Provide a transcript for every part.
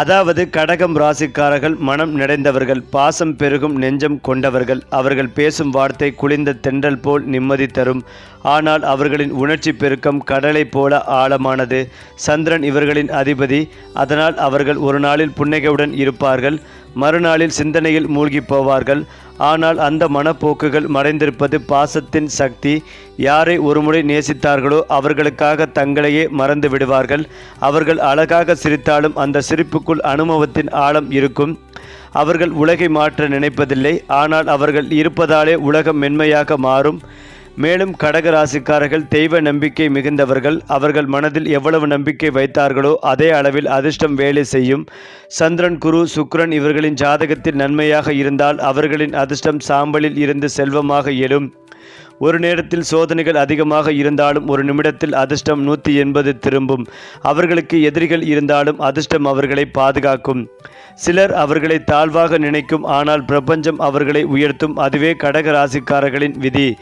அதாவது கடகம் ராசிக்காரர்கள் மனம் நிறைந்தவர்கள் பாசம் பெருகும் நெஞ்சம் கொண்டவர்கள் அவர்கள் பேசும் வார்த்தை குளிர்ந்த தென்றல் போல் நிம்மதி தரும். ஆனால் அவர்களின் உணர்ச்சி பெருக்கம் கடலைப் போல ஆழமானது. சந்திரன் இவர்களின் அதிபதி. அதனால் அவர்கள் ஒரு நாளில் புன்னகையுடன் இருப்பார்கள். மறுநாளில் சிந்தனையில் மூழ்கி போவார்கள். ஆனால் அந்த மனப்போக்குகள் மறைந்திருப்பது பாசத்தின் சக்தி. யாரை ஒருமுறை நேசித்தார்களோ அவர்களுக்காக தங்களையே மறந்து விடுவார்கள். அவர்கள் அழகாக சிரித்தாலும் அந்த சிரிப்புக்குள் அனுபவத்தின் ஆழம் இருக்கும். அவர்கள் உலகை மாற்ற நினைப்பதில்லை. ஆனால் அவர்கள் இருப்பதாலே உலகம் மென்மையாக மாறும். மேலும் கடக ராசிக்காரர்கள் தெய்வ நம்பிக்கை மிகுந்தவர்கள் அவர்கள் மனதில் எவ்வளவு நம்பிக்கை வைத்தார்களோ அதே அளவில் அதிர்ஷ்டம் வேலை செய்யும். சந்திரன் குரு சுக்ரன் இவர்களின் ஜாதகத்தில் நன்மையாக இருந்தால் அவர்களின் அதிர்ஷ்டம் சாம்பலில் இருந்து செல்வமாக எழும். ஒரு நேரத்தில் சோதனைகள் அதிகமாக இருந்தாலும் ஒரு நிமிடத்தில் அதிர்ஷ்டம் நூற்றி எண்பது திரும்பும். அவர்களுக்கு எதிரிகள் இருந்தாலும் அதிர்ஷ்டம் அவர்களை பாதுகாக்கும். சிலர் அவர்களை தாழ்வாக நினைக்கும் ஆனால் பிரபஞ்சம் அவர்களை உயர்த்தும். அதுவே கடக ராசிக்காரர்களின் விதி.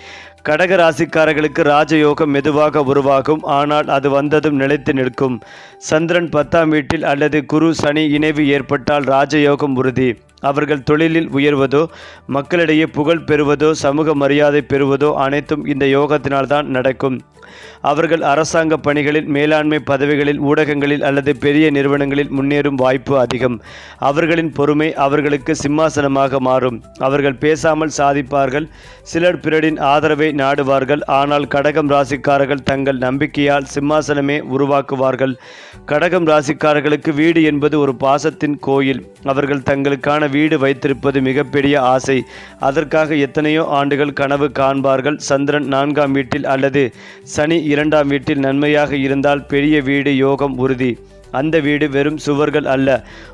கடக ராசிக்காரர்களுக்கு ராஜயோகம் மெதுவாக உருவாகும் ஆனால் அது வந்ததும் நிலைத்து நிற்கும். சந்திரன் பத்தாம் வீட்டில் அல்லது குரு சனி இணைவு ஏற்பட்டால் ராஜயோகம் உறுதி. அவர்கள் தொழிலில் உயர்வதோ மக்களிடையே புகழ் பெறுவதோ சமூக மரியாதை பெறுவதோ அனைத்தும் இந்த யோகத்தினால்தான் நடக்கும். அவர்கள் அரசாங்க பணிகளில் மேலாண்மை பதவிகளில் ஊடகங்களில் அல்லது பெரிய நிறுவனங்களில் முன்னேறும் வாய்ப்பு அதிகம். அவர்களின் பொறுமை அவர்களுக்கு சிம்மாசனமாக மாறும். அவர்கள் பேசாமல் சாதிப்பார்கள். சிலர் பிறரின் ஆதரவை நாடுவார்கள். ஆனால் கடகம் ராசிக்காரர்கள் தங்கள் நம்பிக்கையால் சிம்மாசனமே உருவாக்குவார்கள். கடகம் ராசிக்காரர்களுக்கு வீடு என்பது ஒரு பாசத்தின் கோயில். அவர்கள் தங்களுக்கான வீடு வைத்திருப்பது மிகப்பெரிய ஆசை. அதற்காக எத்தனையோ ஆண்டுகள் கனவு காண்பார்கள். சந்திரன் நான்காம் வீட்டில் அல்லது சனி இரண்டாம் வீட்டில் நன்மையாக இருந்தால் பெரிய வீடு யோகம் உறுதி. அந்த வீடு வெறும் சுவர்கள் அல்ல.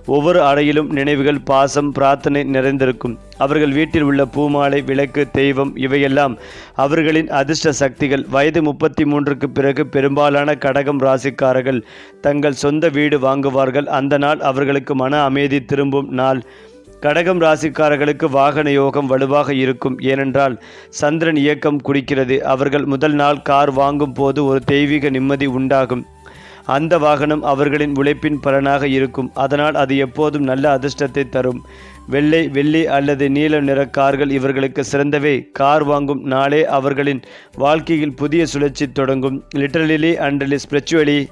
ஒவ்வொரு அறையிலும் நினைவுகள் பாசம் பிரார்த்தனை நிறைந்திருக்கும். அவர்கள் வீட்டில் உள்ள பூமாலை விளக்கு தெய்வம் இவையெல்லாம் அவர்களின் அதிர்ஷ்ட சக்திகள். வயது முப்பத்தி மூன்றுக்கு பிறகு பெரும்பாலான கடகம் ராசிக்காரர்கள் தங்கள் சொந்த வீடு வாங்குவார்கள். அந்த நாள் அவர்களுக்கு மன அமைதி திரும்பும் நாள். கடகம் ராசிக்காரர்களுக்கு வாகன யோகம் வலுவாக இருக்கும். ஏனென்றால் சந்திரன் இயக்கம் குடிக்கிறது. அவர்கள் முதல் நாள் கார் வாங்கும் போது ஒரு தெய்வீக நிம்மதி உண்டாகும். அந்த வாகனம் அவர்களின் உழைப்பின் பலனாக இருக்கும். அதனால் அது எப்போதும் நல்ல அதிர்ஷ்டத்தை தரும். வெள்ளை வெள்ளி அல்லது நீல நிற கார்கள் இவர்களுக்கு சிறந்தவை. கார் வாங்கும் நாளே அவர்களின் வாழ்க்கையில் புதிய சுழற்சி தொடங்கும். லிட்டரலி அண்ட் ஸ்பிரிச்சுவலி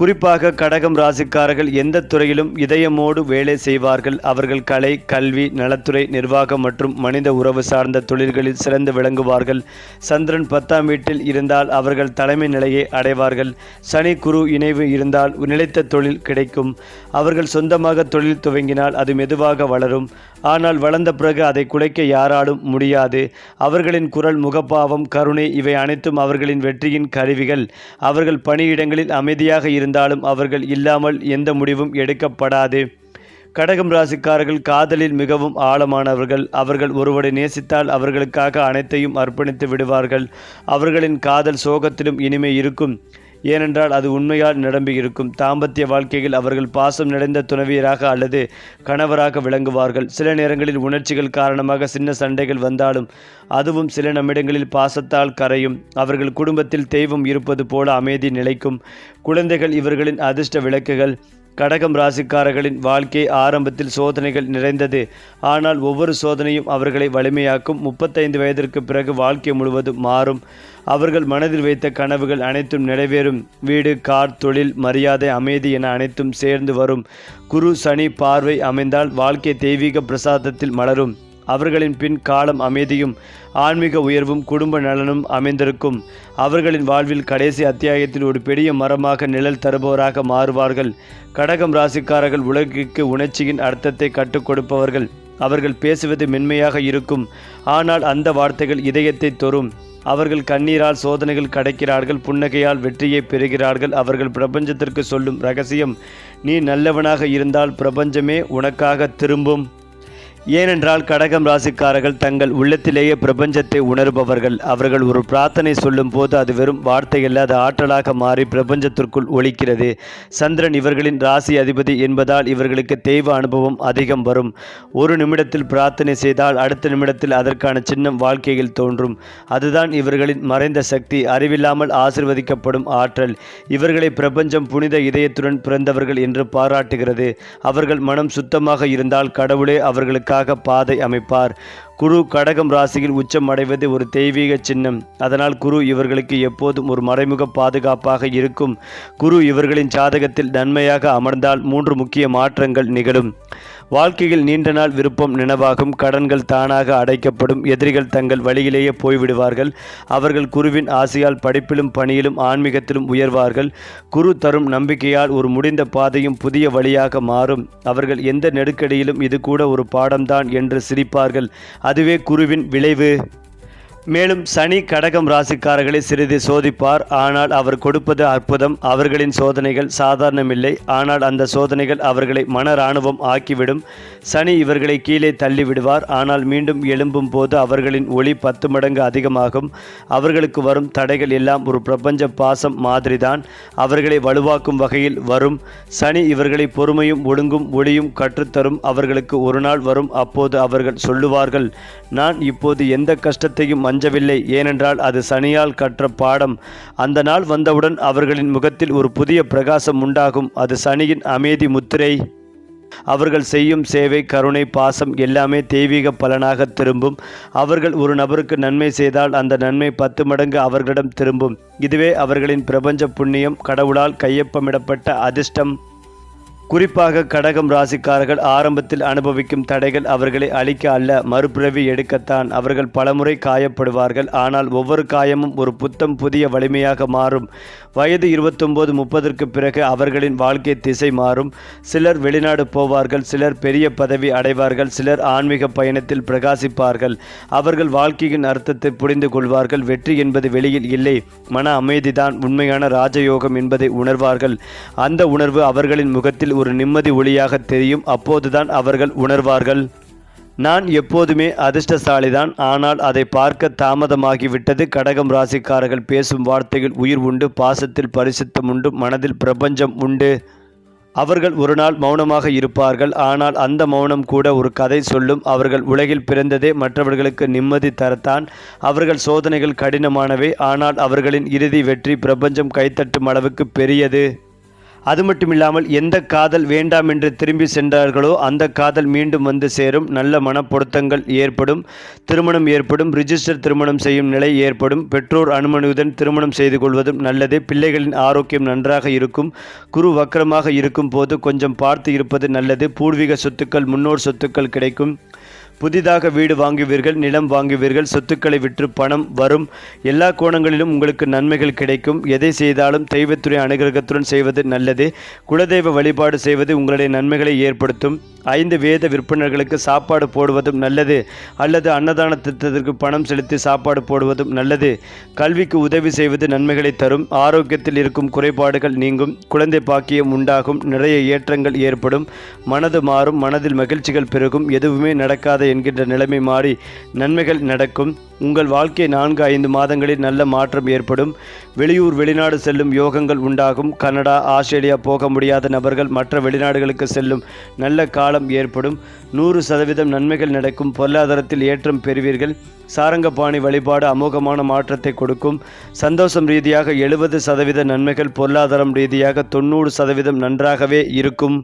குறிப்பாக கடகம் ராசிக்காரர்கள் எந்த துறையிலும் இதயமோடு வேலை செய்வார்கள். அவர்கள் கலை கல்வி நலத்துறை நிர்வாகம் மற்றும் மனித உறவு சார்ந்த தொழில்களில் சிறந்து விளங்குவார்கள். சந்திரன் பத்தாம் வீட்டில் இருந்தால் அவர்கள் தலைமை நிலையை அடைவார்கள். சனி குரு இணைவு இருந்தால் நிலைத்த தொழில் கிடைக்கும். அவர்கள் சொந்தமாக தொழில் துவங்கினால் அது மெதுவாக வளரும். ஆனால் வளர்ந்த பிறகு அதை குலைக்க யாராலும் முடியாது. அவர்களின் குரல் முகப்பாவம் கருணை இவை அனைத்தும் அவர்களின் வெற்றியின் கருவிகள். அவர்கள் பணியிடங்களில் அமைதியாக இருந்தாலும் அவர்கள் இல்லாமல் எந்த முடிவும் எடுக்கப்படாது. கடகம் ராசிக்காரர்கள் காதலில் மிகவும் ஆழமானவர்கள். அவர்கள் ஒருவரை நேசித்தால் அவர்களுக்காக அனைத்தையும் அர்ப்பணித்து விடுவார்கள். அவர்களின் காதல் சோகத்திலும் இனிமை இருக்கும். ஏனென்றால் அது உண்மையால் நிரம்பி இருக்கும் தாம்பத்திய வாழ்க்கையில் அவர்கள் பாசம் நிறைந்த துணவியராக அல்லது கணவராக விளங்குவார்கள். சில நேரங்களில் உணர்ச்சிகள் காரணமாக சின்ன சண்டைகள் வந்தாலும் அதுவும் சில நிமிடங்களில் பாசத்தால் கரையும். அவர்கள் குடும்பத்தில் தெய்வம் இருப்பது போல அமைதி நிலைக்கும். குழந்தைகள் இவர்களின் அதிர்ஷ்ட விளக்குகள் கடகம் ராசிக்காரர்களின் வாழ்க்கை ஆரம்பத்தில் சோதனைகள் நிறைந்தது. ஆனால் ஒவ்வொரு சோதனையும் அவர்களை வலிமையாக்கும். முப்பத்தைந்து வயதிற்கு பிறகு வாழ்க்கை முழுவதும் மாறும். அவர்கள் மனதில் வைத்த கனவுகள் அனைத்தும் நிறைவேறும். வீடு கார் தொழில் மரியாதை அமைதி என அனைத்தும் சேர்ந்து வரும். குரு சனி பார்வை அமைந்தால் வாழ்க்கை தெய்வீக பிரசாதத்தில் மலரும். அவர்களின் பின் காலம் அமைதியும் ஆன்மீக உயர்வும் குடும்ப நலனும் அமைந்திருக்கும். அவர்களின் வாழ்வில் கடைசி அத்தியாயத்தில் ஒரு பெரிய மரமாக நிழல் தருபவராக மாறுவார்கள். கடகம் ராசிக்காரர்கள் உலகிற்கு உணர்ச்சியின் அர்த்தத்தை கற்றுக் கொடுப்பவர்கள். அவர்கள் பேசுவது மென்மையாக இருக்கும். ஆனால் அந்த வார்த்தைகள் இதயத்தை தொறும் அவர்கள் கண்ணீரால் சோதனைகள் கிடைக்கிறார்கள் புன்னகையால் வெற்றியை பெறுகிறார்கள். அவர்கள் பிரபஞ்சத்திற்கு சொல்லும் ரகசியம் நீ நல்லவனாக இருந்தால் பிரபஞ்சமே உனக்காக திரும்பும். ஏனென்றால் கடகம் ராசிக்காரர்கள் தங்கள் உள்ளத்திலேயே பிரபஞ்சத்தை உணர்பவர்கள். அவர்கள் ஒரு பிரார்த்தனை சொல்லும் போது அது வெறும் வார்த்தை இல்லாத அது ஆற்றலாக மாறி பிரபஞ்சத்திற்குள் ஒழிக்கிறது சந்திரன் இவர்களின் ராசி அதிபதி என்பதால் இவர்களுக்கு தெய்வ அனுபவம் அதிகம் வரும். ஒரு நிமிடத்தில் பிரார்த்தனை செய்தால் அடுத்த நிமிடத்தில் அதற்கான சின்னம் வாழ்க்கையில் தோன்றும். அதுதான் இவர்களின் மறைந்த சக்தி அறிவில்லாமல் ஆசிர்வதிக்கப்படும் ஆற்றல். இவர்களை பிரபஞ்சம் புனித இதயத்துடன் பிறந்தவர்கள் என்று பாராட்டுகிறது. அவர்கள் மனம் சுத்தமாக இருந்தால் கடவுளே அவர்களுக்கு அவர்களுக்காக பாதை அமைப்பார். குரு கடகம் ராசியில் உச்சம் அடைவது ஒரு தெய்வீக சின்னம். அதனால் குரு இவர்களுக்கு எப்போதும் ஒரு மறைமுக பாதுகாப்பாக இருக்கும். குரு இவர்களின் ஜாதகத்தில் நன்மையாக அமர்ந்தால் மூன்று முக்கிய மாற்றங்கள் நிகழும். வாழ்க்கையில் நீண்ட நாள் விருப்பம் நினைவாகும் கடன்கள் தானாக அடைக்கப்படும் எதிரிகள் தங்கள் வழியிலேயே போய்விடுவார்கள். அவர்கள் குருவின் ஆசையால் படிப்பிலும் பணியிலும் ஆன்மீகத்திலும் உயர்வார்கள். குரு தரும் நம்பிக்கையால் ஒரு முடிந்த பாதையும் புதிய வழியாக மாறும். அவர்கள் எந்த நெருக்கடியிலும் இது கூட ஒரு பாடம்தான் என்று சிரிப்பார்கள். அதுவே குருவின் விளைவு. மேலும் சனி கடகம் ராசிக்காரர்களை சிறிது சோதிப்பார். ஆனால் அவர் கொடுப்பது அற்புதம். அவர்களின் சோதனைகள் சாதாரணமில்லை. ஆனால் அந்த சோதனைகள் அவர்களை மன இராணுவம் ஆக்கிவிடும். சனி இவர்களை கீழே தள்ளிவிடுவார். ஆனால் மீண்டும் எழும்பும் போது அவர்களின் ஒளி பத்து மடங்கு அதிகமாகும். அவர்களுக்கு வரும் தடைகள் எல்லாம் ஒரு பிரபஞ்ச பாசம் மாதிரிதான். அவர்களை வலுவாக்கும் வகையில் வரும். சனி இவர்களை பொறுமையும் ஒழுங்கும் ஒளியும் கற்றுத்தரும். அவர்களுக்கு ஒரு நாள் வரும். அப்போது அவர்கள் சொல்லுவார்கள் நான் இப்போது எந்த கஷ்டத்தையும் அஞ்சவில்லை ஏனென்றால் அது சனியால் கற்ற பாடம். அந்த நாள் வந்தவுடன் அவர்களின் முகத்தில் ஒரு புதிய பிரகாசம் உண்டாகும். அது சனியின் அமைதி முத்திரை. அவர்கள் செய்யும் சேவை கருணை பாசம் எல்லாமே தெய்வீக பலனாக திரும்பும். அவர்கள் ஒரு நபருக்கு நன்மை செய்தால் அந்த நன்மை பத்து மடங்கு அவர்களிடம் திரும்பும். இதுவே அவர்களின் பிரபஞ்ச புண்ணியம். கடவுளால் கையொப்பமிடப்பட்ட அதிர்ஷ்டம். குறிப்பாக கடகம் ராசிக்காரர்கள் ஆரம்பத்தில் அனுபவிக்கும் தடைகள் அவர்களை அழிக்க அல்ல மறுபிறவி எடுக்கத்தான். அவர்கள் பலமுறை காயப்படுவார்கள். ஆனால் ஒவ்வொரு காயமும் ஒரு புத்தம் புதிய வலிமையாக மாறும். வயது இருபத்தொம்போது முப்பதற்கு பிறகு அவர்களின் வாழ்க்கை திசை மாறும். சிலர் வெளிநாடு போவார்கள் சிலர் பெரிய பதவி அடைவார்கள் சிலர் ஆன்மீக பயணத்தில் பிரகாசிப்பார்கள். அவர்கள் வாழ்க்கையின் அர்த்தத்தை புரிந்து கொள்வார்கள். வெற்றி என்பது வெளியில் இல்லை மன அமைதிதான் உண்மையான ராஜயோகம் என்பதை உணர்வார்கள். அந்த உணர்வு அவர்களின் முகத்தில் ஒரு நிம்மதி ஒளியாக தெரியும். அப்போதுதான் அவர்கள் உணர்வார்கள். நான் எப்போதுமே அதிர்ஷ்டசாலிதான். ஆனால் அதை பார்க்க தாமதமாகிவிட்டது. கடகம் ராசிக்காரர்கள் பேசும் வார்த்தைகள் உயிர் உண்டு பாசத்தில் பரிசுத்தம் உண்டு மனதில் பிரபஞ்சம் உண்டு. அவர்கள் ஒரு நாள் மௌனமாக இருப்பார்கள். ஆனால் அந்த மௌனம் கூட ஒரு கதை சொல்லும். அவர்கள் உலகில் பிறந்ததே மற்றவர்களுக்கு நிம்மதி தரத்தான். அவர்கள் சோதனைகள் கடினமானவை. ஆனால் அவர்களின் இறுதி வெற்றி பிரபஞ்சம் கைத்தட்டும் அளவுக்கு பெரியது. அது மட்டும் இல்லாமல் எந்த காதல் வேண்டாம் என்று திரும்பி சென்றார்களோ அந்த காதல் மீண்டும் வந்து சேரும். நல்ல மனப்பொருத்தங்கள் ஏற்படும் திருமணம் ஏற்படும் ரிஜிஸ்டர் திருமணம் செய்யும் நிலை ஏற்படும். பெற்றோர் அனுமதியுடன் திருமணம் செய்து கொள்வதும் நல்லது. பிள்ளைகளின் ஆரோக்கியம் நன்றாக இருக்கும். குரு வக்கரமாக இருக்கும் போது கொஞ்சம் பார்த்து இருப்பது நல்லது. பூர்வீக சொத்துக்கள் முன்னோர் சொத்துக்கள் கிடைக்கும். புதிதாக வீடு வாங்குவீர்கள் நிலம் வாங்குவீர்கள் சொத்துக்களை விற்று பணம் வரும். எல்லா கோணங்களிலும் உங்களுக்கு நன்மைகள் கிடைக்கும். எதை செய்தாலும் தெய்வத்துறை அனுகிரகத்துடன் செய்வது நல்லது. குலதெய்வ வழிபாடு செய்வது உங்களுடைய நன்மைகளை ஏற்படுத்தும். ஐந்து வேத விற்பனர்களுக்கு சாப்பாடு போடுவதும் நல்லது. அல்லது அன்னதான திட்டத்திற்கு பணம் செலுத்தி சாப்பாடு போடுவதும் நல்லது. கல்விக்கு உதவி செய்வது நன்மைகளை தரும். ஆரோக்கியத்தில் இருக்கும் குறைபாடுகள் நீங்கும். குழந்தை பாக்கியம் உண்டாகும். நிறைய ஏற்றங்கள் ஏற்படும். மனது மாறும். மனதில் மகிழ்ச்சிகள் பெருகும். எதுவுமே நடக்காத என்கின்ற நிலைமை மாறி நன்மைகள் நடக்கும். உங்கள் வாழ்க்கை நான்கு ஐந்து மாதங்களில் நல்ல மாற்றம் ஏற்படும். வெளியூர் வெளிநாடு செல்லும் யோகங்கள் உண்டாகும். கனடா ஆஸ்திரேலியா போக முடியாத நபர்கள் மற்ற வெளிநாடுகளுக்கு செல்லும் நல்ல காலம் ஏற்படும். நூறு சதவீதம் நன்மைகள் நடக்கும். பொருளாதாரத்தில் ஏற்றம் பெறுவீர்கள். சாரங்கபாணி வழிபாடு அமோகமான மாற்றத்தை கொடுக்கும். சந்தோஷம் ரீதியாக எழுபது சதவீத நன்மைகள் பொருளாதாரம் ரீதியாக தொண்ணூறு சதவீதம் நன்றாகவே இருக்கும்.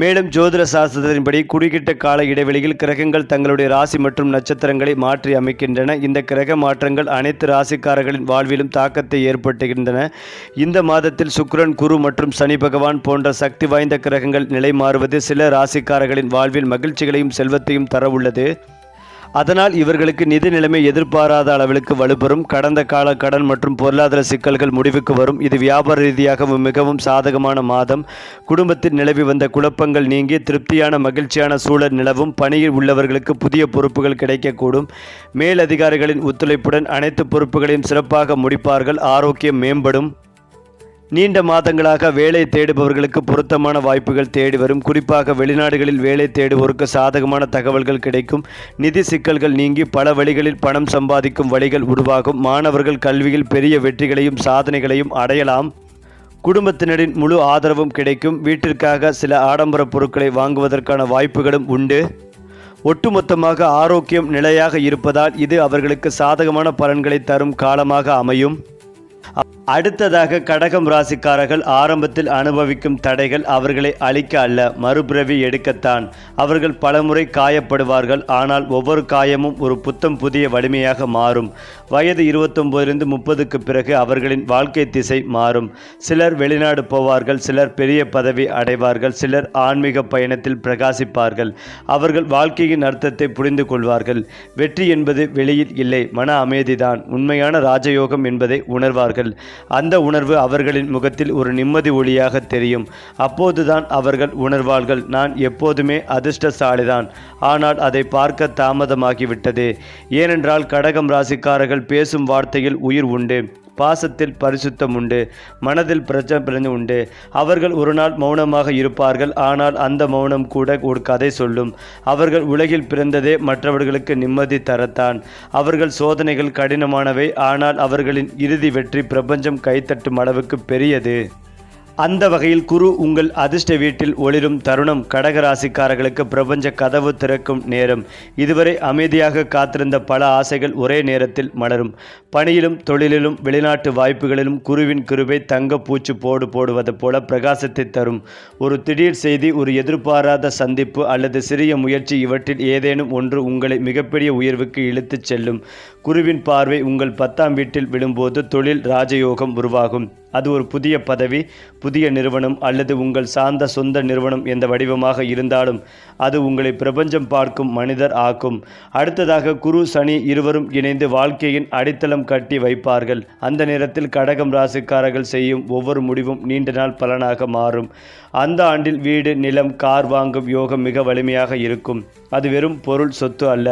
மேலும் ஜோதிட சாஸ்திரத்தின்படி குறுகிட்ட கால இடைவெளியில் கிரகங்கள் தங்களுடைய ராசி மற்றும் நட்சத்திரங்களை மாற்றி அமைக்கின்றன. இந்த கிரக மாற்றங்கள் அனைத்து ராசிக்காரர்களின் வாழ்விலும் தாக்கத்தை ஏற்படுத்துகின்றன. இந்த மாதத்தில் சுக்ரன் குரு மற்றும் சனி பகவான் போன்ற சக்தி வாய்ந்த கிரகங்கள் நிலை மாறுவது சில ராசிக்காரர்களின் வாழ்வில் மகிழ்ச்சிகளையும் செல்வத்தையும் தர உள்ளது அதனால் இவர்களுக்கு நிதி நிலைமை எதிர்பாராத அளவிற்கு வலுப்பெறும். கடந்த கால கடன் மற்றும் பொருளாதார சிக்கல்கள் முடிவுக்கு வரும். இது வியாபார ரீதியாகவும் மிகவும் சாதகமான மாதம். குடும்பத்தில் நிலவி வந்த குழப்பங்கள் நீங்கி திருப்தியான மகிழ்ச்சியான சூழல் நிலவும். பணியில் உள்ளவர்களுக்கு புதிய பொறுப்புகள் கிடைக்கக்கூடும். மேலதிகாரிகளின் ஒத்துழைப்புடன் அனைத்து பொறுப்புகளையும் சிறப்பாக முடிப்பார்கள். ஆரோக்கியம் மேம்படும். நீண்ட மாதங்களாக வேலை தேடுபவர்களுக்கு பொருத்தமான வாய்ப்புகள் தேடி வரும். குறிப்பாக வெளிநாடுகளில் வேலை தேடுவோருக்கு சாதகமான தகவல்கள் கிடைக்கும். நிதி சிக்கல்கள் நீங்கி பல வழிகளில் பணம் சம்பாதிக்கும் வழிகள் உருவாகும். மாணவர்கள் கல்வியில் பெரிய வெற்றிகளையும் சாதனைகளையும் அடையலாம். குடும்பத்தினரின் முழு ஆதரவும் கிடைக்கும். வீட்டிற்காக சில ஆடம்பர பொருட்களை வாங்குவதற்கான வாய்ப்புகளும் உண்டு. ஒட்டுமொத்தமாக ஆரோக்கியம் நிலையாக இருப்பதால் இது அவர்களுக்கு சாதகமான பலன்களை தரும் காலமாக அமையும். அடுத்ததாக கடகம் ராசிக்காரர்கள் ஆரம்பத்தில் அனுபவிக்கும் தடைகள் அவர்களை அழிக்க அல்ல மறுபிறவி எடுக்கத்தான். அவர்கள் பலமுறை காயப்படுவார்கள் ஆனால் ஒவ்வொரு காயமும் ஒரு புத்தம் புதிய வலிமையாக மாறும். வயது இருபத்தொம்போதிலிருந்து முப்பதுக்கு பிறகு அவர்களின் வாழ்க்கை திசை மாறும். சிலர் வெளிநாடு போவார்கள் சிலர் பெரிய பதவி அடைவார்கள் சிலர் ஆன்மீக பயணத்தில் பிரகாசிப்பார்கள். அவர்கள் வாழ்க்கையின் அர்த்தத்தை புரிந்து கொள்வார்கள். வெற்றி என்பது வெளியில் இல்லை மன அமைதிதான். உண்மையான ராஜயோகம் என்பதை உணர்வார்கள். அந்த உணர்வு அவர்களின் முகத்தில் ஒரு நிம்மதி ஒளியாக தெரியும். அப்போதுதான் அவர்கள் உணர்வார்கள் நான் எப்போதுமே அதிர்ஷ்டசாலிதான். ஆனால் அதை பார்க்க தாமதமாகிவிட்டது. ஏனென்றால் கடகம் ராசிக்காரர்கள் பேசும் வார்த்தையில் உயிர் உண்டு. பாசத்தில் பரிசுத்தம் உண்டு மனதில் பிரச்சனை உண்டு. அவர்கள் ஒரு நாள் மௌனமாக இருப்பார்கள் ஆனால் அந்த மௌனம் கூட ஒரு கதை சொல்லும். அவர்கள் உலகில் பிறந்ததே மற்றவர்களுக்கு நிம்மதி தரத்தான். அவர்கள் சோதனைகள் கடினமானவை ஆனால் அவர்களின் இறுதி வெற்றி பிரபஞ்சம் கைத்தட்டும் அளவுக்கு பெரியது. அந்த வகையில் குரு உங்கள் அதிர்ஷ்ட வீட்டில் ஒளிரும் தருணம். கடகராசிக்காரர்களுக்கு பிரபஞ்ச கதவு திறக்கும் நேரம். இதுவரை அமைதியாக காத்திருந்த பல ஆசைகள் ஒரே நேரத்தில் மலரும். பணியிலும் தொழிலிலும் வெளிநாட்டு வாய்ப்புகளிலும் குருவின் கிருபை தங்க பூச்சு போடு போடுவது போல பிரகாசத்தை தரும். ஒரு திடீர் செய்தி ஒரு எதிர்பாராத சந்திப்பு அல்லது சிறிய முயற்சி இவற்றில் ஏதேனும் ஒன்று உங்களை மிகப்பெரிய உயர்வுக்கு இழுத்துச் செல்லும். குருவின் பார்வை உங்கள் பத்தாம் வீட்டில் விழும்போது தொழில் ராஜயோகம் உருவாகும். அது ஒரு புதிய பதவி புதிய நிறுவனம் அல்லது உங்கள் சார்ந்த சொந்த நிறுவனம் எந்த வடிவமாக இருந்தாலும் அது உங்களை பிரபஞ்சம் பார்க்கும் மனிதர் ஆக்கும். அடுத்ததாக குரு சனி இருவரும் இணைந்து வாழ்க்கையின் அடித்தளம் கட்டி வைப்பார்கள். அந்த நேரத்தில் கடகம் ராசிக்காரர்கள் செய்யும் ஒவ்வொரு முடிவும் நீண்ட நாள் பலனாக மாறும். அந்த ஆண்டில் வீடு நிலம் கார் வாங்கும் யோகம் மிக வலிமையாக இருக்கும். அது வெறும் பொருள் சொத்து அல்ல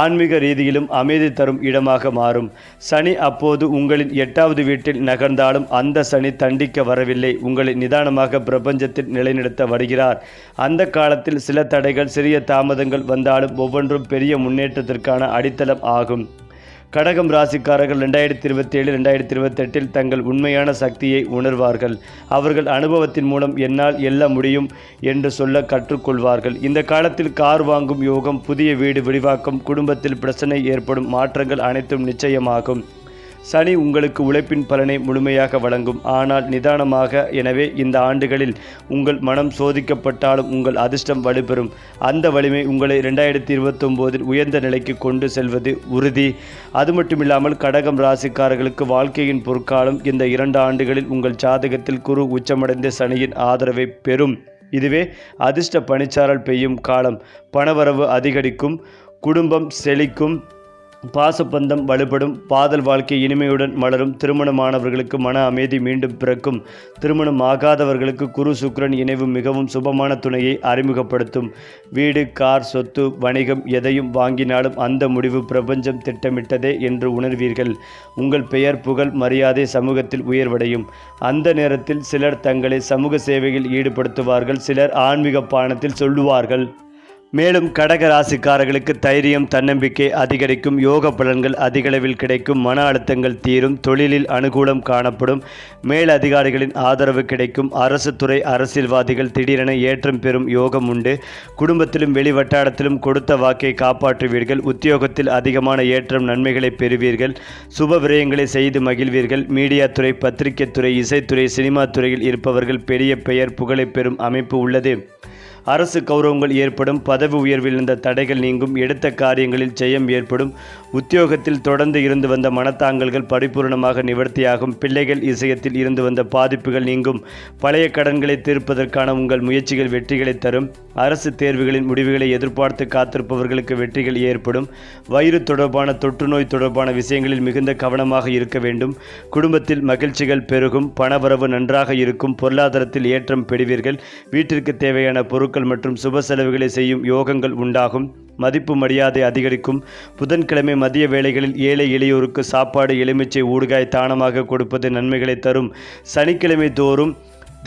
ஆன்மீக ரீதியிலும் அமைதி தரும் இடமாக மாறும். சனி அப்போது உங்களின் எட்டாவது வீட்டில் நகர்ந்தாலும் அந்த சனி தண்டிக்க வரவில்லை. உங்களை நிதானமாக பிரபஞ்சத்தில் நிலைநிறுத்த வருகிறார். அந்த காலத்தில் சில தடைகள் சிறிய தாமதங்கள் வந்தாலும் ஒவ்வொன்றும் பெரிய முன்னேற்றத்திற்கான அடித்தளம் ஆகும். கடகம் ராசிக்காரர்கள் ரெண்டாயிரத்தி இருபத்தி ஏழு ரெண்டாயிரத்தி இருபத்தெட்டில் தங்கள் உண்மையான சக்தியை உணர்வார்கள். அவர்கள் அனுபவத்தின் மூலம் என்னால் எல்ல முடியும் என்று சொல்ல கற்றுக்கொள்வார்கள். இந்த காலத்தில் கார் வாங்கும் யோகம் புதிய வீடு விரிவாக்கம் குடும்பத்தில் பிரச்சனை ஏற்படும் மாற்றங்கள் அனைத்தும் நிச்சயமாகும். சனி உங்களுக்கு உழைப்பின் பலனை முழுமையாக வழங்கும். ஆனால் நிதானமாக எனவே இந்த ஆண்டுகளில் உங்கள் மனம் சோதிக்கப்பட்டாலும் உங்கள் அதிர்ஷ்டம் வலுப்பெறும். அந்த வலிமை உங்களை ரெண்டாயிரத்தி இருபத்தொம்போதில் உயர்ந்த நிலைக்கு கொண்டு செல்வது உறுதி. அது மட்டுமில்லாமல் கடகம் ராசிக்காரர்களுக்கு வாழ்க்கையின் பொற்காலம் இந்த இரண்டு ஆண்டுகளில் உங்கள் ஜாதகத்தில் குரு உச்சமடைந்த சனியின் ஆதரவை பெறும். இதுவே அதிர்ஷ்ட பனிச்சாரல் பெய்யும் காலம். பணவரவு அதிகரிக்கும் குடும்பம் செழிக்கும் பாசப்பந்தம் வலுப்படும் பாதல் வாழ்க்கை இனிமையுடன் மலரும் திருமணமானவர்களுக்கு மன அமைதி மீண்டும் பிறக்கும். திருமணம் ஆகாதவர்களுக்கு குரு சுக்ரன் இணைவு மிகவும் சுபமான துணையை அறிமுகப்படுத்தும். வீடு கார் சொத்து வணிகம் எதையும் வாங்கினாலும் அந்த முடிவு பிரபஞ்சம் திட்டமிட்டதே என்று உணர்வீர்கள். உங்கள் பெயர் புகழ் மரியாதை சமூகத்தில் உயர்வடையும். அந்த நேரத்தில் சிலர் தங்களை சமூக சேவையில் ஈடுபடுத்துவார்கள் சிலர் ஆன்மீக பானத்தில் சொல்லுவார்கள். மேலும் கடக ராசிக்காரர்களுக்கு தைரியம் தன்னம்பிக்கை அதிகரிக்கும் யோக பலன்கள் அதிகளவில் கிடைக்கும் மன அழுத்தங்கள் தீரும் தொழிலில் அனுகூலம் காணப்படும் மேல் அதிகாரிகளின் ஆதரவு கிடைக்கும் அரசு துறை அரசியல்வாதிகள் திடீரென ஏற்றம் பெறும் யோகம் உண்டு. குடும்பத்திலும் வெளிவட்டாரத்திலும் கொடுத்த வாக்கை காப்பாற்றுவீர்கள் உத்தியோகத்தில் அதிகமான ஏற்றம் நன்மைகளை பெறுவீர்கள் சுப விரயங்களை செய்து மகிழ்வீர்கள் மீடியா துறை பத்திரிகை துறை இசைத்துறை சினிமா துறையில் இருப்பவர்கள் பெரிய பெயர் புகழை பெறும் அமைப்பு உள்ளது. அரசு கௌரவங்கள் ஏற்படும் பதவி உயர்வில் இருந்த தடைகள் நீங்கும் எடுத்த காரியங்களில் ஜெயம் ஏற்படும். உத்தியோகத்தில் தொடர்ந்து இருந்து வந்த மனத்தாங்கல்கள் பரிபூர்ணமாக நிவர்த்தியாகும். பிள்ளைகள் இசையத்தில் இருந்து வந்த பாதிப்புகள் நீங்கும். பழைய கடன்களை தீர்ப்பதற்கான உங்கள் முயற்சிகள் வெற்றிகளை தரும். அரசு தேர்வுகளின் முடிவுகளை எதிர்பார்த்து காத்திருப்பவர்களுக்கு வெற்றிகள் ஏற்படும். வயிறு தொடர்பான தொற்றுநோய் தொடர்பான விஷயங்களில் மிகுந்த கவனமாக இருக்க வேண்டும். குடும்பத்தில் மகிழ்ச்சிகள் பெருகும். பணவரவு நன்றாக இருக்கும். பொருளாதாரத்தில் ஏற்றம் பெறுவீர்கள். வீட்டிற்கு தேவையான பொருட்கள் பொருட்கள் மற்றும் சுப செலவுகளை செய்யும் யோகங்கள் உண்டாகும். மதிப்பு மரியாதை அதிகரிக்கும். புதன்கிழமை மதிய வேளைகளில் ஏழை எளியோருக்கு சாப்பாடு எலுமிச்சை ஊடுகாய் தானமாக கொடுப்பது நன்மைகளை தரும். சனிக்கிழமை தோறும்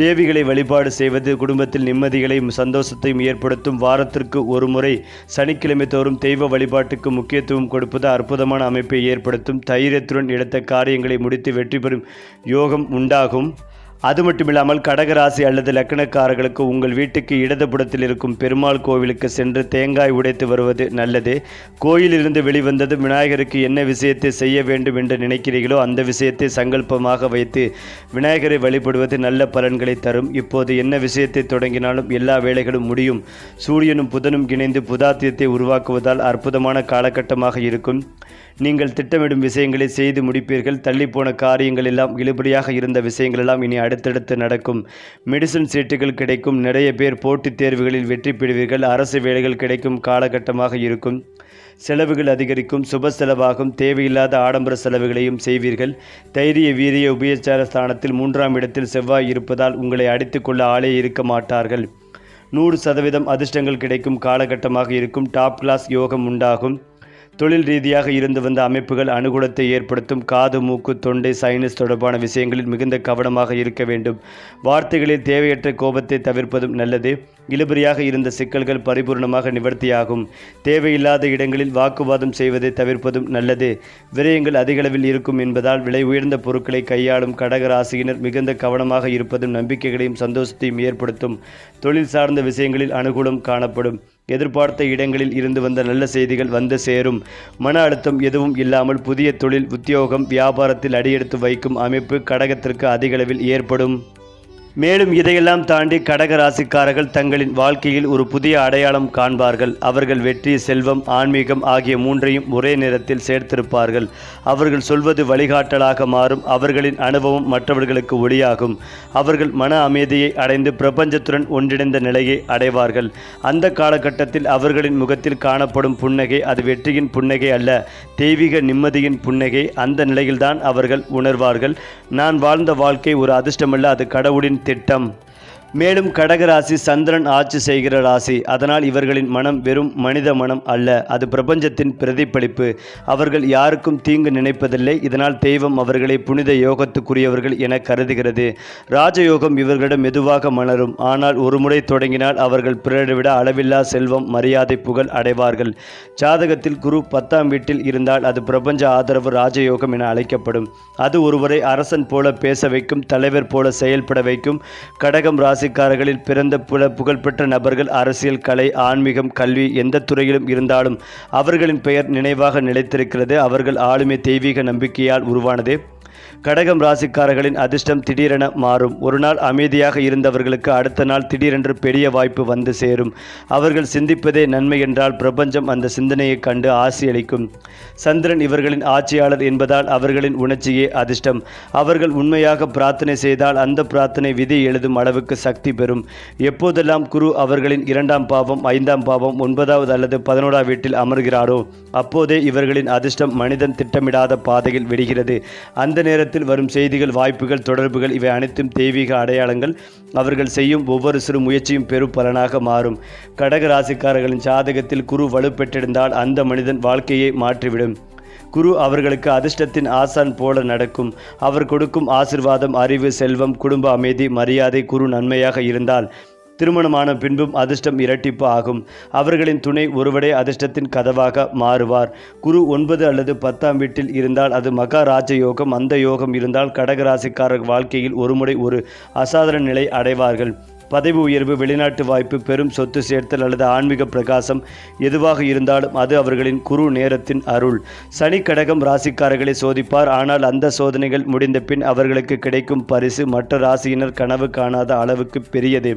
தேவிகளை வழிபாடு செய்வது குடும்பத்தில் நிம்மதிகளையும் சந்தோஷத்தையும் ஏற்படுத்தும். வாரத்திற்கு ஒரு முறை சனிக்கிழமை தோறும் தெய்வ வழிபாட்டுக்கு முக்கியத்துவம் கொடுப்பது அற்புதமான அமைப்பை ஏற்படுத்தும். தைரியத்துடன் எடுத்த காரியங்களை முடித்து வெற்றி பெறும் யோகம் உண்டாகும். அது மட்டுமில்லாமல் கடகராசி அல்லது லக்கணக்காரர்களுக்கு உங்கள் வீட்டுக்கு இடதுபுறத்தில் இருக்கும் பெருமாள் கோவிலுக்கு சென்று தேங்காய் உடைத்து வருவது நல்லது. கோயிலிருந்து வெளிவந்தது விநாயகருக்கு என்ன விஷயத்தை செய்ய வேண்டும் என்று நினைக்கிறீர்களோ அந்த விஷயத்தை சங்கல்பமாக வைத்து விநாயகரை வழிபடுவது நல்ல பலன்களை தரும். இப்போது என்ன விஷயத்தை தொடங்கினாலும் எல்லா வேலைகளும் முடியும். சூரியனும் புதனும் இணைந்து புதாத்தியத்தை உருவாக்குவதால் அற்புதமான காலகட்டமாக இருக்கும். நீங்கள் திட்டமிடும் விஷயங்களை செய்து முடிப்பீர்கள். தள்ளிப்போன காரியங்கள் எல்லாம் இழுபடியாக இருந்த விஷயங்கள் எல்லாம் இனி அடுத்தடுத்து நடக்கும். மெடிசன் சீட்டுகள் கிடைக்கும். நிறைய பேர் போட்டித் தேர்வுகளில் வெற்றி பெறுவீர்கள். அரசு வேலைகள் கிடைக்கும். காலகட்டமாக இருக்கும். செலவுகள் அதிகரிக்கும். சுப செலவாகும். தேவையில்லாத ஆடம்பர செலவுகளையும் செய்வீர்கள். தைரிய வீரிய உபயச்சார ஸ்தானத்தில் மூன்றாம் இடத்தில் செவ்வாய் இருப்பதால் உங்களை அடித்துக்கொள்ள ஆளே இருக்க மாட்டார்கள். நூறு சதவீதம் அதிர்ஷ்டங்கள் கிடைக்கும். காலகட்டமாக இருக்கும். டாப் கிளாஸ் யோகம் உண்டாகும். தொழில் ரீதியாக இருந்து வந்த அமைப்புகள் அனுகூலத்தை ஏற்படுத்தும் காது மூக்கு தொண்டை சைனஸ் தொடர்பான விஷயங்களில் மிகுந்த கவனமாக இருக்க வேண்டும். வார்த்தைகளில் தேவையற்ற கோபத்தை தவிர்ப்பதும் நல்லது. இழுபறியாக இருந்த சிக்கல்கள் பரிபூர்ணமாக நிவர்த்தியாகும். தேவையில்லாத இடங்களில் வாக்குவாதம் செய்வதை தவிர்ப்பதும் நல்லது. விரயங்கள் அதிகளவில் இருக்கும் என்பதால் விலை உயர்ந்த பொருட்களை கையாளும் கடகராசியினர் மிகுந்த கவனமாக இருப்பதும் நம்பிக்கைகளையும் சந்தோஷத்தையும் ஏற்படுத்தும். தொழில் சார்ந்த விஷயங்களில் அனுகூலம் காணப்படும். எதிர்பார்த்த இடங்களில் இருந்து வந்த நல்ல செய்திகள் வந்து சேரும். மன அழுத்தம் எதுவும் இல்லாமல் புதிய தொழில் உத்தியோகம் வியாபாரத்தில் அடியெடுத்து வைக்கும் அமைப்பு கடகத்திற்கு அதிகளவில் ஏற்படும். மேலும் இதையெல்லாம் தாண்டி கடக ராசிக்காரர்கள் தங்களின் வாழ்க்கையில் ஒரு புதிய அடையாளம் காண்பார்கள். அவர்கள் வெற்றி செல்வம் ஆன்மீகம் ஆகிய மூன்றையும் ஒரே நேரத்தில் சேர்த்திருப்பார்கள். அவர்கள் சொல்வது வழிகாட்டலாக மாறும். அவர்களின் அனுபவம் மற்றவர்களுக்கு ஒளியாகும். அவர்கள் மன அமைதியை அடைந்து பிரபஞ்சத்துடன் ஒன்றிணைந்த நிலையை அடைவார்கள். அந்த காலகட்டத்தில் அவர்களின் முகத்தில் காணப்படும் புன்னகை அது வெற்றியின் புன்னகை அல்ல தெய்வீக நிம்மதியின் புன்னகை. அந்த நிலையில்தான் அவர்கள் உணர்வார்கள். நான் வாழ்ந்த வாழ்க்கை ஒரு அதிர்ஷ்டமல்ல அது கடவுளின் திட்டம் மேலும் கடகராசி சந்திரன் ஆட்சி செய்கிற ராசி. அதனால் இவர்களின் மனம் வெறும் மனித மனம் அல்ல அது பிரபஞ்சத்தின் பிரதிபலிப்பு. அவர்கள் யாருக்கும் தீங்கு நினைப்பதில்லை இதனால் தெய்வம் அவர்களை புனித யோகத்துக்குரியவர்கள் என கருதுகிறது. ராஜயோகம் இவர்களிடம் மெதுவாக மலரும் ஆனால் ஒருமுறை தொடங்கினால் அவர்கள் பிறரை விட அளவில்லா செல்வம் மரியாதை புகழ் அடைவார்கள். ஜாதகத்தில் குரு பத்தாம் வீட்டில் இருந்தால் அது பிரபஞ்ச ஆதரவு ராஜயோகம் என அழைக்கப்படும். அது ஒருவரை அரசன் போல பேச வைக்கும் தலைவர் போல செயல்பட வைக்கும். கடகம் ராசி ராசிக்காரர்களில் பிறந்த புல புகழ்பெற்ற நபர்கள் அரசியல் கலை ஆன்மீகம் கல்வி எந்த துறையிலும் இருந்தாலும் அவர்களின் பெயர் நினைவாக நிலைத்திருக்கிறது. அவர்கள் ஆளுமை தெய்வீக நம்பிக்கையால் உருவானது. கடகம் ராசிக்காரர்களின் அதிர்ஷ்டம் திடீரென மாறும். ஒரு நாள் அமைதியாக இருந்தவர்களுக்கு அடுத்த நாள் திடீரென்று பெரிய வாய்ப்பு வந்து சேரும். அவர்கள் சிந்திப்பதே நன்மை என்றால் பிரபஞ்சம் அந்த சிந்தனையைக் கண்டு ஆசியளிக்கும் சந்திரன் இவர்களின் ஆட்சியாளர் என்பதால் அவர்களின் உணர்ச்சியே அதிர்ஷ்டம். அவர்கள் உண்மையாக பிரார்த்தனை செய்தால் அந்த பிரார்த்தனை விதி எழுதும் அளவுக்கு சக்தி பெறும். எப்போதெல்லாம் குரு அவர்களின் இரண்டாம் பாவம் ஐந்தாம் பாவம் ஒன்பதாவது அல்லது பதினோராம் வீட்டில் அமர்கிறாரோ அப்போதே இவர்களின் அதிர்ஷ்டம் மனிதன் திட்டமிடாத பாதையில் விடுகிறது. அந்த நேரத்தில் வரும் செய்திகள் வாய்ப்புகள் தொடர்புகள் இவை அனைத்தும் தெய்வீக அடையாளங்கள். அவர்கள் செய்யும் ஒவ்வொரு சிறு முயற்சியும் பெரும் பலனாக மாறும். கடக ராசிக்காரர்களின் ஜாதகத்தில் குரு வலுப்பெற்றிருந்தால் அந்த மனிதன் வாழ்க்கையை மாற்றிவிடும். குரு அவர்களுக்கு அதிர்ஷ்டத்தின் ஆசான் போல நடக்கும். அவர் கொடுக்கும் ஆசிர்வாதம் அறிவு செல்வம் குடும்ப அமைதி மரியாதை குரு நன்மையாக இருந்தால் திருமணமான பின்பும் அதிர்ஷ்டம் இரட்டிப்பு ஆகும். அவர்களின் துணை ஒருவரே அதிர்ஷ்டத்தின் கதவாக மாறுவார். குரு ஒன்பது அல்லது பத்தாம் வீட்டில் இருந்தால் அது மகாராஜ யோகம் அந்த யோகம் இருந்தால் கடகராசிக்காரர் வாழ்க்கையில் ஒருமுறை ஒரு அசாதாரண நிலை அடைவார்கள். பதவி உயர்வு வெளிநாட்டு வாய்ப்பு பெரும் சொத்து சேர்த்தல் அல்லது ஆன்மீக பிரகாசம் எதுவாக இருந்தாலும் அது அவர்களின் குரு நேரத்தின் அருள். சனி கடகம் ராசிக்காரர்களை சோதிப்பார். ஆனால் அந்த சோதனைகள் முடிந்த பின் அவர்களுக்கு கிடைக்கும் பரிசு மற்ற ராசியினர் கனவு காணாத அளவுக்கு பெரியது.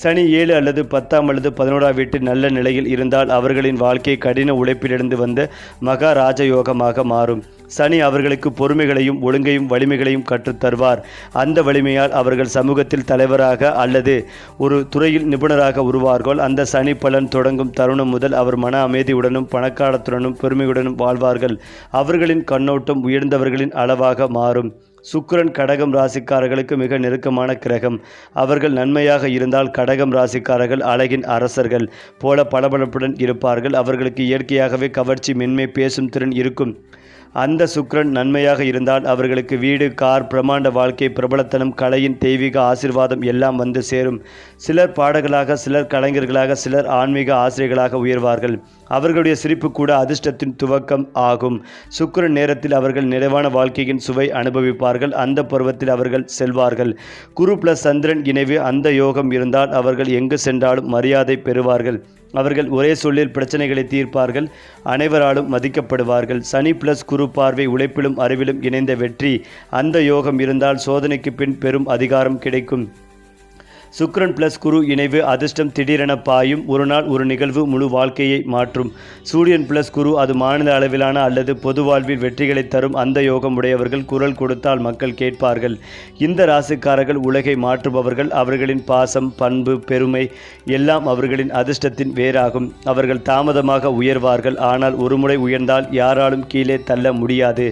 சனி ஏழு அல்லது பத்தாம் அல்லது பதினோராம் வீட்டு நல்ல நிலையில் இருந்தால் அவர்களின் வாழ்க்கை கடின உழைப்பிலிருந்து வந்த மகா ராஜயோகமாக மாறும். சனி அவர்களுக்கு பொறுமைகளையும் ஒழுங்கையும் வலிமைகளையும் கற்றுத் தருவார் அந்த வலிமையால் அவர்கள் சமூகத்தில் தலைவராக அல்லது ஒரு துறையில் நிபுணராக உருவார்கள். அந்த சனி பலன் தொடங்கும் தருணம் முதல் அவர் மன அமைதியுடனும் பணக்காலத்துடனும் பெருமையுடனும் வாழ்வார்கள். அவர்களின் கண்ணோட்டம் உயர்ந்தவர்களின் அளவாக மாறும். சுக்கரன் கடகம் ராசிக்காரர்களுக்கு மிக நெருக்கமான கிரகம். அவர்கள் நன்மையாக இருந்தால் கடகம் ராசிக்காரர்கள் அழகின் அரசர்கள் போல பளபளப்புடன் இருப்பார்கள். அவர்களுக்கு இயற்கையாகவே கவர்ச்சி மென்மை பேசும் திறன் இருக்கும். அந்த சுக்கிரன் நன்மையாக இருந்தால் அவர்களுக்கு வீடு கார் பிரமாண்ட வாழ்க்கை பிரபலத்தனம் கலையின் தெய்வீக ஆசீர்வாதம் எல்லாம் வந்து சேரும். சிலர் பாடகர்களாக சிலர் கலைஞர்களாக சிலர் ஆன்மீக ஆசிரியர்களாக உயர்வார்கள். அவர்களுடைய சிரிப்பு கூட அதிர்ஷ்டத்தின் துவக்கம் ஆகும். சுக்கரன் நேரத்தில் அவர்கள் நிறைவான வாழ்க்கையின் சுவை அனுபவிப்பார்கள். அந்த பருவத்தில் அவர்கள் செல்வார்கள். குரு பிளஸ் சந்திரன் இணைவு அந்த யோகம் இருந்தால் அவர்கள் எங்கு சென்றாலும் மரியாதை பெறுவார்கள். அவர்கள் ஒரே சொல்லில் பிரச்சனைகளை தீர்ப்பார்கள் அனைவராலும் மதிக்கப்படுவார்கள். சனி பிளஸ் குரு பார்வை உழைப்பிலும் அறிவிலும் இணைந்த வெற்றி. அந்த யோகம் இருந்தால் சோதனைக்கு பின் பெரும் அதிகாரம் கிடைக்கும். சுக்ரன் பிளஸ் குரு இணைவு அதிர்ஷ்டம் திடீரென பாயும். ஒரு நாள் ஒரு நிகழ்வு முழு வாழ்க்கையை மாற்றும். சூரியன் பிளஸ் குரு அது மாநில அளவிலான அல்லது பொது வாழ்வில் வெற்றிகளை தரும் அந்த யோகம் உடையவர்கள் குரல் கொடுத்தால் மக்கள் கேட்பார்கள். இந்த ராசிக்காரர்கள் உலகை மாற்றுபவர்கள். அவர்களின் பாசம் பண்பு பெருமை எல்லாம் அவர்களின் அதிர்ஷ்டத்தின் வேறாகும் அவர்கள் தாமதமாக உயர்வார்கள். ஆனால் ஒருமுறை உயர்ந்தால் யாராலும் கீழே தள்ள முடியாது.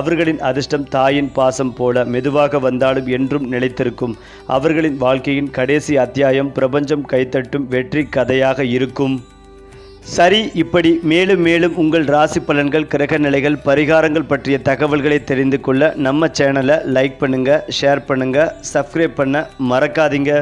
அவர்களின் அதிர்ஷ்டம் தாயின் பாசம் போல மெதுவாக வந்தாலும் என்றும் நிலைத்திருக்கும். அவர்களின் வாழ்க்கையின் கடைசி அத்தியாயம் பிரபஞ்சம் கைத்தட்டும் வெற்றி கதையாக இருக்கும். சரி இப்படி மேலும் மேலும் உங்கள் ராசி பலன்கள் கிரக நிலைகள் பரிகாரங்கள் பற்றிய தகவல்களை தெரிந்து கொள்ள நம்ம சேனலை லைக் பண்ணுங்கள் ஷேர் பண்ணுங்கள் சப்ஸ்கிரைப் பண்ண மறக்காதீங்க.